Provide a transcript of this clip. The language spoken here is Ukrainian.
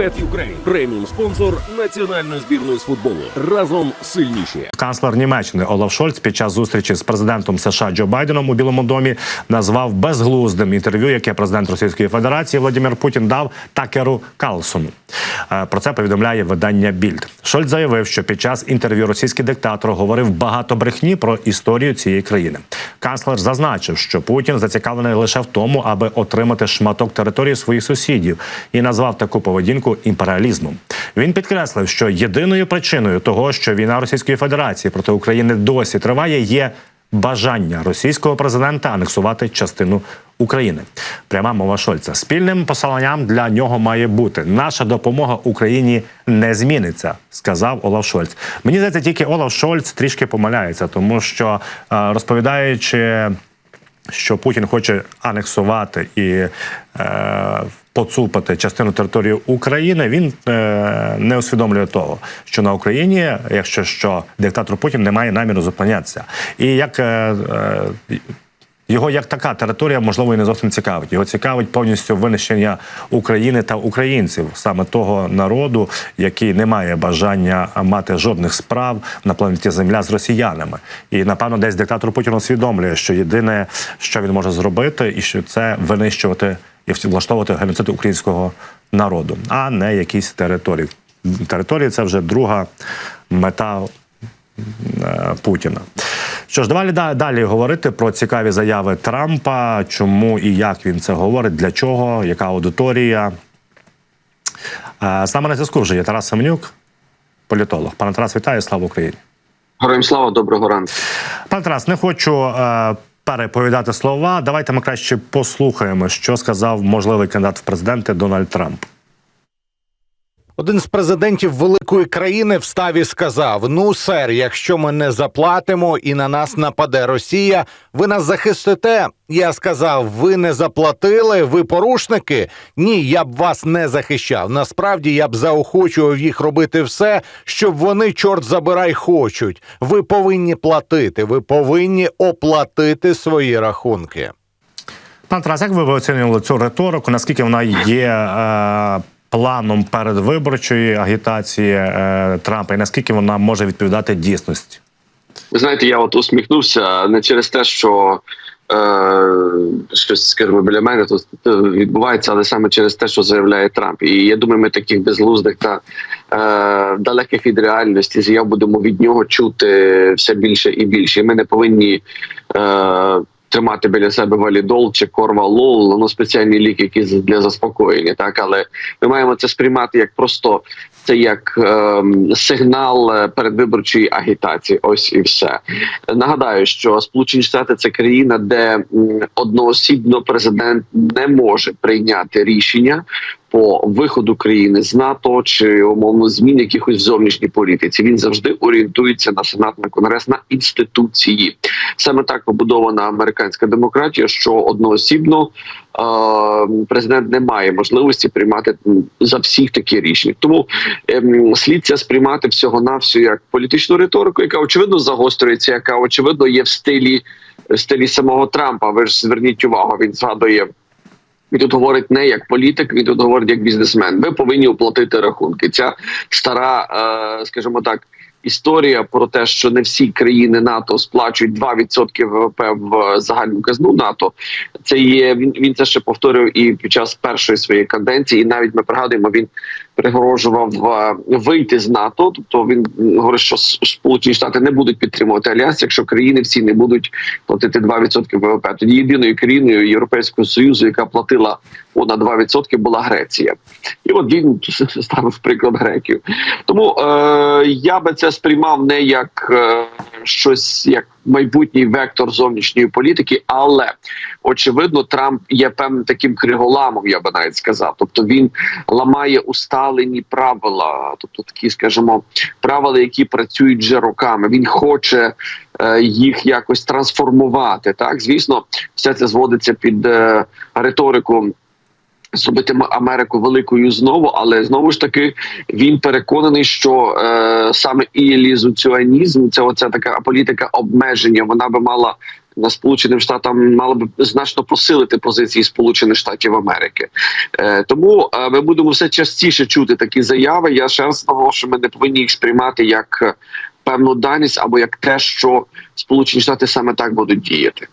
Bet Ukraine – преміум спонсор національної збірної з футболу. Разом сильніші. Канцлер Німеччини Олаф Шольц під час зустрічі з президентом США Джо Байденом у Білому домі назвав безглуздим інтерв'ю, яке президент Російської Федерації Владимир Путін дав Такеру Карлсону. Е, Про це повідомляє видання Більд. Шольц заявив, що під час інтерв'ю російський диктатор говорив багато брехні про історію цієї країни. Канцлер зазначив, що Путін зацікавлений лише в тому, аби отримати шматок території своїх сусідів, і назвав таку поведінку імперіалізмом. Він підкреслив, що єдиною причиною того, що війна Російської Федерації проти України досі триває, є бажання російського президента анексувати частину України. Пряма мова Шольца. Спільним посланням для нього має бути наша допомога Україні не зміниться, сказав Олаф Шольц. Мені здається, тільки Олаф Шольц трішки помиляється, тому що е, розповідаючи що Путін хоче анексувати і е, поцупити частину території України, він е, не усвідомлює того, що на Україні, якщо що, диктатор Путін не має наміру зупинятися. І як е, е, його як така територія, можливо, і не зовсім цікавить. Його цікавить повністю винищення України та українців, саме того народу, який не має бажання мати жодних справ на планеті Земля з росіянами. І напевно, десь диктатор Путін усвідомлює, що єдине, що він може зробити, і що це винищувати і влаштовувати геноцид українського народу, а не якісь території. Території це вже друга мета е, Путіна. Що ж, давай да- далі говорити про цікаві заяви Трампа, чому і як він це говорить, для чого, яка аудиторія. З нами на зв'язку вже є Тарас Семенюк, політолог. Пане Тарас, вітаю, слава Україні. Героям слава, доброго ранку. Пане Тарас, не хочу е, переповідати слова. Давайте ми краще послухаємо, що сказав можливий кандидат в президенти Дональд Трамп. Один з президентів великої країни встав і сказав: Ну, сер, якщо ми не заплатимо і на нас нападе Росія, ви нас захистите. Я сказав: ви не заплатили, ви порушники. Ні, я б вас не захищав. Насправді я б заохочував їх робити все, щоб вони, чорт забирай, хочуть. Ви повинні платити, ви повинні оплатити свої рахунки. Пане Тарас, як ви б оцінювали цю риторику? Наскільки вона є е, планом передвиборчої агітації е, Трампа, і наскільки вона може відповідати дійсності? Ви знаєте, я от усміхнувся не через те, що е, щось скажімо, біля мене тут е, відбувається, але саме через те, що заявляє Трамп. І я думаю, ми таких безглуздих та е, далеких від реальності заяв будемо від нього чути все більше і більше. І ми не повинні. Е, Тримати біля себе валідол чи корвалол, ну спеціальні ліки, які для заспокоєння, так але ми маємо це сприймати як просто це як ем, сигнал е, передвиборчої агітації. Ось і все. Нагадаю, що Сполучені Штати це країна, де одноосібно президент не може прийняти рішення по виходу країни з НАТО чи умовно змін якихось в зовнішній політиці. Він завжди орієнтується на сенат, на конгрес, на інституції. Саме так побудована американська демократія, що одноосібно е, президент не має можливості приймати за всіх такі рішення. Тому ем, слід це сприймати всього навсього як політичну риторику, яка очевидно загострюється, яка очевидно є в стилі в стилі самого Трампа. Ви ж зверніть увагу, він згадує. Він тут говорить не як політик, він тут говорить як бізнесмен. Ви повинні оплатити рахунки. Ця стара, е, скажімо так, історія про те, що не всі країни НАТО сплачують 2% ВВП в загальну казну НАТО. Це є він. Він це ще повторив і під час першої своєї каденції. І навіть ми пригадуємо, він пригрожував е, вийти з НАТО. Тобто він говорить, що Сполучені Штати не будуть підтримувати альянс, якщо країни всі не будуть платити 2% ВВП. Тоді єдиною країною Європейського союзу, яка платила понад 2%, була Греція. І от він ставив приклад греків. Тому е, я би це сприймав не як е, щось як майбутній вектор зовнішньої політики, але очевидно, Трамп є певним таким криголамом, я би навіть сказав. Тобто він ламає усталені правила, тобто такі, скажімо, правила, які працюють вже роками. Він хоче е, їх якось трансформувати. Так, звісно, все це зводиться під е, риторику. Зробити Америку великою знову, але знову ж таки він переконаний, що е, саме ілізуціонізм, це оця така політика обмеження, вона би мала на Сполученим Штатам мало б значно посилити позиції Сполучених Штатів Америки. Е, тому е, ми будемо все частіше чути такі заяви. Я ще раз наголошую, ми не повинні їх сприймати як е, певну даність або як те, що Сполучені Штати саме так будуть діяти.